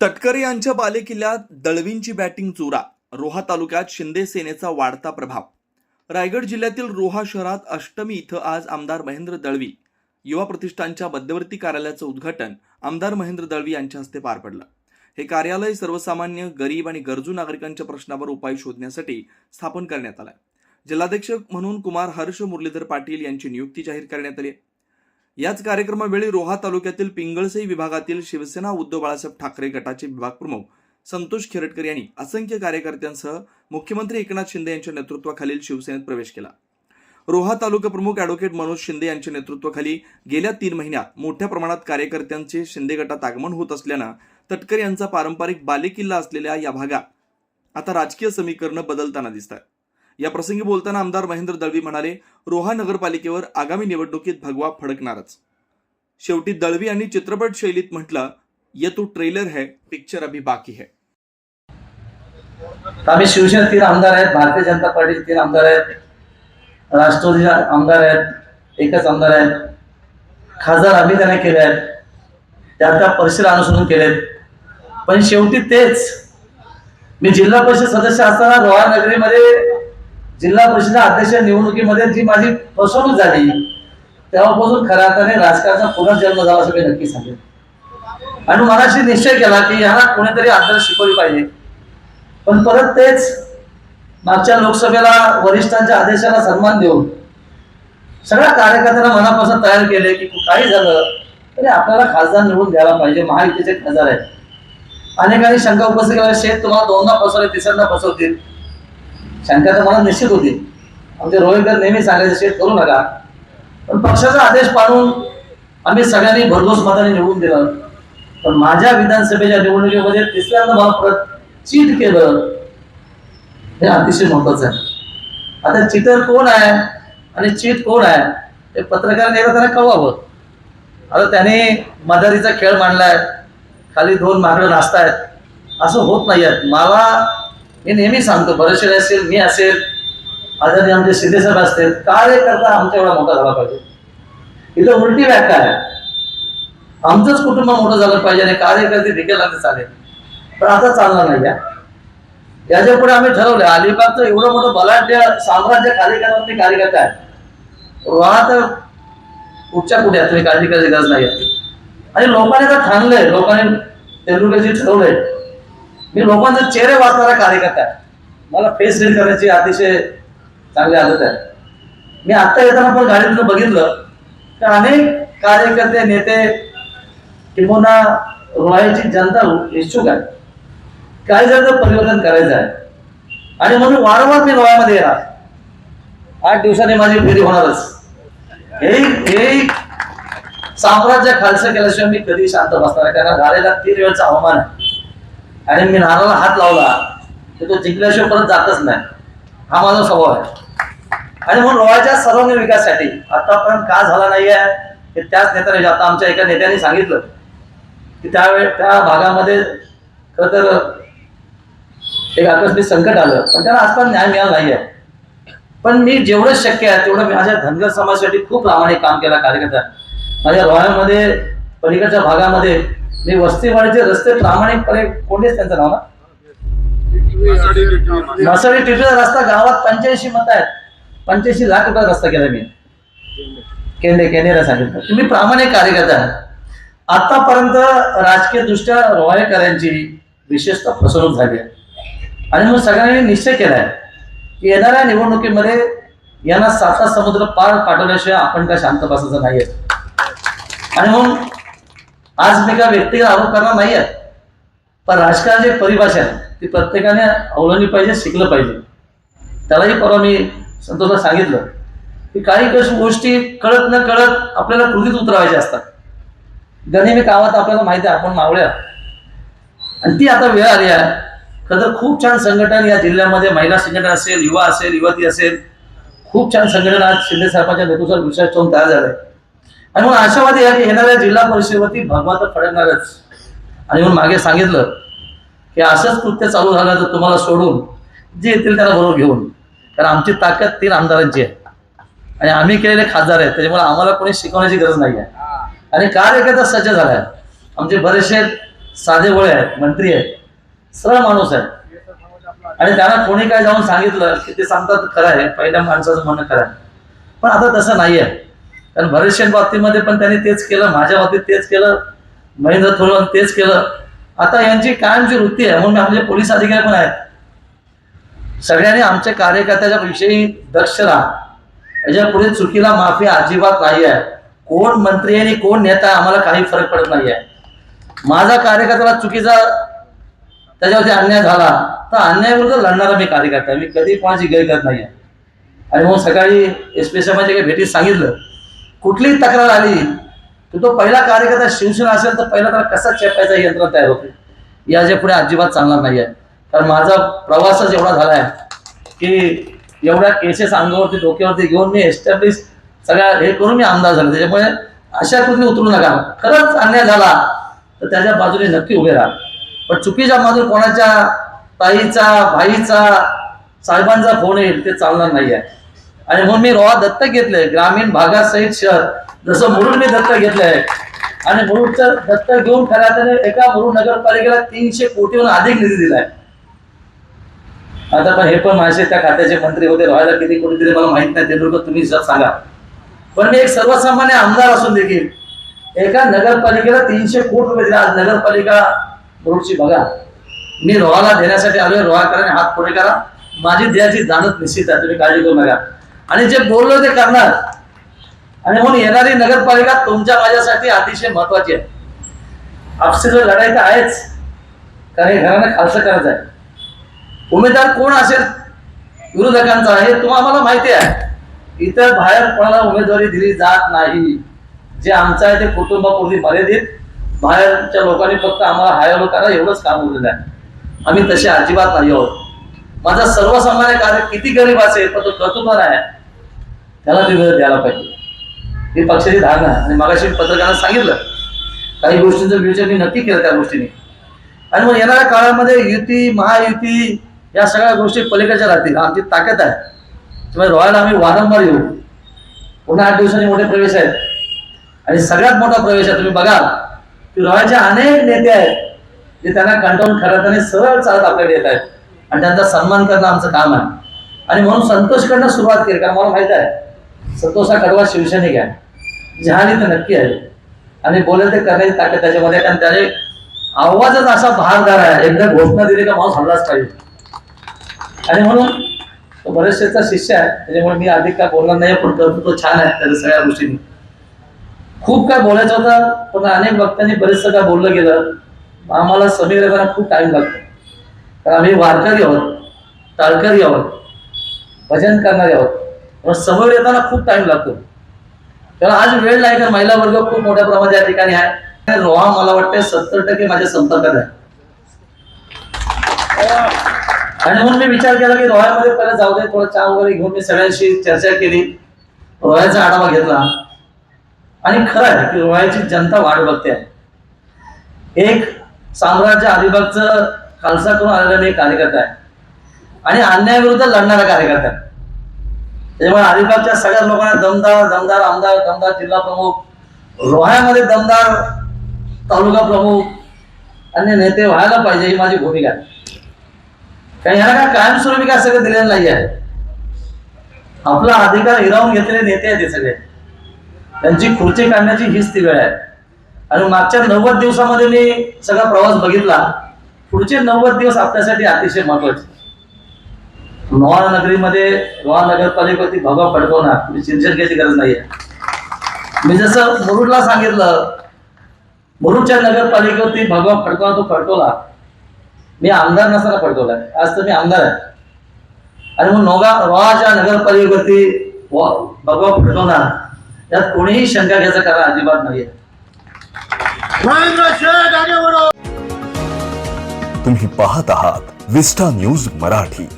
तटकरे यांच्या बालेकिल्ल्यात दळवींची बॅटिंग चोरा. रोहा तालुक्यात शिंदे सेनेचा वाढता प्रभाव. रायगड जिल्ह्यातील रोहा शहरात अष्टमी इथं आज आमदार महेंद्र दळवी युवा प्रतिष्ठानच्या मध्यवर्ती कार्यालयाचं उद्घाटन आमदार महेंद्र दळवी यांच्या हस्ते पार पडलं. हे कार्यालय सर्वसामान्य गरीब आणि गरजू नागरिकांच्या प्रश्नावर उपाय शोधण्यासाठी स्थापन करण्यात आलं जिल्हाध्यक्ष म्हणून कुमार हर्ष मुरलीधर पाटील यांची नियुक्ती जाहीर करण्यात आली याच कार्यक्रमावेळी रोहा तालुक्यातील पिंगळसई विभागातील शिवसेना उद्धव बाळासाहेब ठाकरे गटाचे विभाग प्रमुख संतोष खेरटकर यांनी असंख्य कार्यकर्त्यांसह मुख्यमंत्री एकनाथ शिंदे यांच्या नेतृत्वाखालील शिवसेनेत प्रवेश केला. रोहा तालुका प्रमुख ॲडव्होकेट मनोज शिंदे यांच्या नेतृत्वाखाली गेल्या तीन महिन्यात मोठ्या प्रमाणात कार्यकर्त्यांचे शिंदे गटात आगमन होत असल्यानं तटकर यांचा पारंपरिक बालेकिल्ला असलेल्या या भागात आता राजकीय समीकरणं बदलताना दिसतात या प्रसंगी बोलताना आमदार महेंद्र दळवी म्हणाले रोहा नगरपालिकेवर आगामी निवडणुकीत भगवा फडकणारच. शेवटी दळवी यांनी चित्रपट शैलीत म्हटलं ये तू ट्रेलर है पिक्चर अभी बाकी है. आम्ही शिवसेना तीन आमदार आहेत भारतीय जनता पार्टीचे तीन आमदार आहेत राष्ट्रवादीचे आमदार आहेत एकच आमदार आहेत. खासदार आम्ही त्याने केले आहेत. त्या त्या परिसर अनुसरून केलेत पण शेवटी तेच मी जिल्हा परिषद सदस्य असताना रोहा नगरीमध्ये जिल्हा परिषद अध्यक्ष निवडणुकीमध्ये जी माझी फसवणूक झाली तेव्हापासून खऱ्या अर्थाने राजकारणाचा पुनर्जन्म झाला असं मी नक्की सांगेल आणि मनाशी निश्चय केला की ह्याला कोणीतरी आदर्श शिकवली पाहिजे. पण परत तेच मागच्या लोकसभेला वरिष्ठांच्या आदेशाला सन्मान देऊन सगळ्या कार्यकर्त्यांना मनापासून तयार केले की काही झालं तरी आपल्याला खासदार निवडून द्यायला पाहिजे. महायुतीचे खासदार आहेत. अनेकांनी शंका उपस्थित केल्या शेत तुम्हाला दोनदा फसवले तिसऱ्यांदा फसवतील. शंका तर मला निश्चित होती. आमचे रोहितकर नेहमी सांगायचे शेत करू नका. पण पक्षाचा आदेश पाळून आम्ही सगळ्यांनी भरघोस मताने निवडून दिलं. पण माझ्या विधानसभेच्या निवडणुकीमध्ये तिसऱ्यांदा मला परत चीट केलं हे अतिशय महत्वाचं आहे. आता चिटर कोण आहे आणि चीट कोण आहे हे पत्रकार नेलं त्यांना कळवावं. आता त्याने मदारीचा खेळ मांडलाय. खाली दोन माकडं नाचतायत. असं होत नाही आहेत मला मी नेहमी सांगतो बरेचसे असेल मी असेल आदरणीय आमचे शिंदेसाहेब असतील कार्यकर्ता आमच्या एवढा मोठा झाला पाहिजे. इथं उलटी व्याख्या आहे. आमचंच कुटुंब मोठं झालं पाहिजे आणि कार्यकर्ते ढिके लागले चालेल पण आता चालणार नाही या. याच्यापुढे आम्ही ठरवलं अलिबागचं एवढं मोठं बलाढ्य साम्राज्य खाली करणारे कार्यकर्ता आहे वाहत तर कुठच्या कुठे आहे, तुम्ही काळजी करायची गरज नाही आणि लोकांनी तर ठाणलंय लोकांनी तेलुगूची ठरवलंय. मी लोकांचे चेहरे वाचणारा कार्यकर्ता आहे. मला फेस रीड करण्याची अतिशय चांगली आदत आहे. मी आत्ता येताना पण गाडीतून बघितलं की अनेक कार्यकर्ते नेते किंवा रोहाची जनता इच्छुक आहे काय जर परिवर्तन करायचं आहे. आणि म्हणून वारंवार मी रोहामध्ये येणार. आठ दिवसांनी माझी फेरी होणारच. हे हे साम्राज्य खालसं केल्याशिवाय मी कधी शांत बसणार आहे कारण झालेला तीन वेळचा हवामान आहे. आणि मी नाराला हात लावला तर तो जिंकल्याशिवाय परत जातच नाही. हा माझा स्वभाव आहे. आणि म्हणून रोहाच्या सर्वांगीण विकासासाठी आतापर्यंत का झाला नाहीये हे त्याच नेत्याने आता आमच्या एका नेत्याने सांगितलं. की त्यावेळे त्या भागामध्ये खरं तर एक आकस्मिक संकट आलं पण त्याला आजकाल न्याय मिळाला आहे पण मी जेवढं शक्य आहे तेवढं मी माझ्या धनगर समाजासाठी खूप प्रामाणिक काम केलं कार्यकर्ता माझ्या रोह्यामध्ये पलीकडच्या भागामध्ये मी वस्तीवाडीचे रस्ते प्रामाणिकपणे कोणतेच त्यांचं नाव ना? मसाडी टिटूचा रस्ता गावात पंच्याऐंशी मत आहेत. पंच्याऐंशी लाख रुपयाचा रस्ता केला मी. केंद्रे केंद्रेला सांगितलं. तुम्ही प्रामाणिक कार्यकर्ता आहे आतापर्यंत राजकीय दृष्ट्या रोहायकरांची विशेषतः फसवणूक झाली आहे. आणि मग सगळ्यांनी निश्चय केलाय की येणाऱ्या निवडणुकीमध्ये यांना साता समुद्र पार पाठवल्याशिवाय आपण काय शांत बसायचं नाहीये. आणि मग आज मी का व्यक्तिगत आरोप करणार नाही आहेत पण राजकारणाची परिभाषा आहे ती प्रत्येकाने अवलंबली पाहिजे शिकलं पाहिजे. त्यालाही परवा मी संतोषला सांगितलं की काही गोष्ट- गोष्टी कळत न कळत आपल्याला कृतीत उतरवायच्या असतात. गणिमी कामात आपल्याला माहिती आहे आपण मावळ्या. आणि ती आता वेळ आली आहे. खरं तर खूप छान संघटन या जिल्ह्यामध्ये महिला संघटन असेल युवा असेल युवती असेल. खूप छान संघटना आज शिंदे साहेबांच्या नेतृत्वावर विश्वास ठेवून तयार झालाय. आणि म्हणून आशावादी आहे की येणाऱ्या जिल्हा परिषदेवरती भगवा तर फडकणारच. आणि म्हणून मागे सांगितलं की असंच कृत्य चालू झालं तर तुम्हाला सोडून जे येतील त्याला बरोबर घेऊन. कारण आमची ताकद तीन आमदारांची आहे. आणि आम्ही केलेले खासदार आहेत त्याच्यामुळे आम्हाला कोणी शिकवण्याची गरज नाही आहे. आणि कार्यकर्ता सज्ज झाला आहे. आमचे बरेचसे साधे वळे आहेत मंत्री आहेत सरळ माणूस आहे आणि त्यांना कोणी काय जाऊन सांगितलं की ते सांगतात खरं आहे पहिल्या माणसाचं म्हणणं खरं आहे. पण आता तसं नाही आहे कारण भरतशेन बाबतीमध्ये पण त्यांनी तेच केलं माझ्या बाबतीत तेच केलं महेंद्र थोरवान तेच केलं. आता यांची कायमची वृत्ती आहे म्हणून आमचे पोलीस अधिकारी पण आहेत. सगळ्यांनी आमच्या कार्यकर्त्याच्या विषयी दक्ष राहा. याच्यापुढे चुकीला माफी अजिबात नाही आहे. कोण मंत्री आहे आणि कोण नेता आहे आम्हाला काही फरक पडत नाही आहे. माझा कार्यकर्त्याला चुकीचा त्याच्यावरती अन्याय झाला तर अन्यायाविरुद्ध लढणारा मी कार्यकर्ता मी कधी कोणाची गैर करत नाही आहे. आणि मग सकाळी एस पी साहेबांच्या काही भेटीत सांगितलं कुठलीही तक्रार आली तर तो पहिला कार्यकर्ता शिवसेना असेल तर पहिला त्याला कसा चेपायचा ही तयार होते. याच्यापुढे अजिबात चालणार नाही आहे कारण माझा प्रवासच एवढा झाला आहे की एवढ्या केसेस अंगावरती डोक्यावरती घेऊन मी एस्टॅब्लिश सगळ्या हे करून मी आमदार झालो. त्याच्यामुळे अशा तुम्ही उतरू नका. खरंच अन्याय झाला तर त्याच्या बाजूने नक्की उभे राहा. पण चुकीच्या बाजूने कोणाच्या ताईचा भाईचा साहेबांचा फोन येईल ते चालणार नाही आहे आणि म्हणून मी रोहा दत्तक घेतलंय ग्रामीण भागासहित शहर. जसं मुरुड मी दत्तक घेतलंय. आणि मुरुडचं दत्तक घेऊन खऱ्या अर्थाने एका मुरुड नगरपालिकेला तीनशे कोटीहून अधिक निधी दिलाय. आता पण हे पण माझे त्या खात्याचे मंत्री होते राहायला किती कोणी दिले मला माहीत नाही तेंडुलकर तुम्ही सांगा. पण मी एक सर्वसामान्य आमदार असून देखील एका नगरपालिकेला तीनशे कोटी रुपये दिला. आज नगरपालिका मुरुडची बघा. मी रोहाला देण्यासाठी आलोय आणि हात पुढे करा. माझी द्यायची जाणत निश्चित आहे तुम्ही काळजी करू नका. आणि जे बोललो ते करणार. आणि म्हणून येणारी नगरपालिका तुमच्या माझ्यासाठी अतिशय महत्वाची आहे. आपसी जर लढाई तर आहेच कारण हे घरानं खालचं करायचं आहे. उमेदवार कोण असेल विरोधकांचा हे तुम्हाला आम्हाला माहिती आहे. इतर बाहेर कोणाला उमेदवारी दिली जात नाही. जे आमचं आहे ते कुटुंबापूर्वी मर्यादित. बाहेरच्या लोकांनी फक्त आम्हाला हायलो करा एवढंच काम उरलेलं आहे. आम्ही तसे अजिबात नाही आहोत. माझा सर्वसामान्य कार्य किती गरीब असेल पण तो कर्तृत्वान आहे. त्याला ते वेळ द्यायला पाहिजे. ही पक्षाची धारणा आणि मगाशी पत्रकारांना सांगितलं काही गोष्टींचं विवेचन मी नक्की केलं त्या गोष्टीने. आणि मग येणाऱ्या काळामध्ये युती महायुती या सगळ्या गोष्टी पलीकडच्या राहतील. आमची ताकद आहे. त्यामुळे रॉयल आम्ही वारंवार येऊ. पुन्हा आठ दिवसांनी मोठे प्रवेश आहेत. आणि सगळ्यात मोठा प्रवेश आहे तुम्ही बघा. की रॉयलचे अनेक नेते आहेत जे त्यांना कंटाळून खरं सरळ चालत आपल्याकडे येत आहेत. आणि त्यांचा सन्मान करणं आमचं काम आहे. आणि म्हणून संतोष करणं सुरुवात केली कारण मला माहीत आहे संतोष कडवा शिवसैनिक आहे. जहानी तर नक्की आहे. आणि बोलेल ते करण्याची ताकद त्याच्यामध्ये कारण त्याने आवाजच असा भारदार आहे. एकदा घोषणा दिली का माणूस हल्लाच पाहिजे. आणि म्हणून तो बरेचशेचा शिष्य आहे. त्याच्यामुळे मी अधिक काय बोलणार नाही पण करतो तो छान आहे त्याच्या सगळ्या गोष्टींनी. खूप काय बोलायचं होतं पण अनेक वक्त्यांनी बरेचसं काय बोललं गेलं. आम्हाला समीर येताना खूप टाइम लागतो. कारण आम्ही वारकरी आहोत टाळकरी आहोत भजन करणारे आहोत. मग समोर येताना खूप टाइम लागतो. कारण आज वेळ नाही कारण महिला वर्ग खूप मोठ्या प्रमाणात या ठिकाणी आहे. रोहा मला वाटतं सत्तर टक्के माझ्या संपर्कात आहे. आणि म्हणून मी विचार केला की रोह्यामध्ये परत जाऊ दे थोडं चहा वगैरे घेऊन मी सगळ्यांशी चर्चा केली. रोह्याचा आढावा घेतला. आणि खरं आहे की रोह्याची जनता वाट बघते. आहे एक साम्राज्य अलिबागचं खालसा करून आलेला मी एक कार्यकर्ता आहे. आणि अन्यायाविरुद्ध लढणारा कार्यकर्ता आहे. त्याच्यामुळे अलिबागच्या सगळ्या लोकांना दमदार दमदार आमदार दमदार जिल्हा प्रमुख रोह्यामध्ये दमदार तालुका प्रमुख आणि नेते व्हायला पाहिजे ही माझी भूमिका. आहे कारण याला काय कायमस्वरूपी काय सगळं दिलेलं नाही आहे. आपला अधिकार हिरावून घेतलेले नेते आहेत ते सगळे. त्यांची खुर्ची काढण्याची हीच ती वेळ आहे. आणि मागच्या नव्वद दिवसामध्ये मी सगळा प्रवास बघितला. पुढचे नव्वद दिवस आपल्यासाठी अतिशय महत्त्वाचे. रोहा नगरीमध्ये रोहा नगरपालिकेवरती भगवा फडकवणार. तुम्ही चिंचन घ्यायची गरज नाहीये. मी जसं मुरुडला सांगितलं मुरुडच्या नगरपालिकेवरती भगवा फडकवला तो फडकवला. मी आमदार नसताना फडकवलाय आज तर मी आमदार आहे. आणि मग नोगा रोहाच्या नगरपालिकेवरती भगवा फडकवणार यात कोणीही शंका घ्यायचं कारण अजिबात बढ़ो तुम्ही पाहत आहात विस्टा न्यूज मराठी.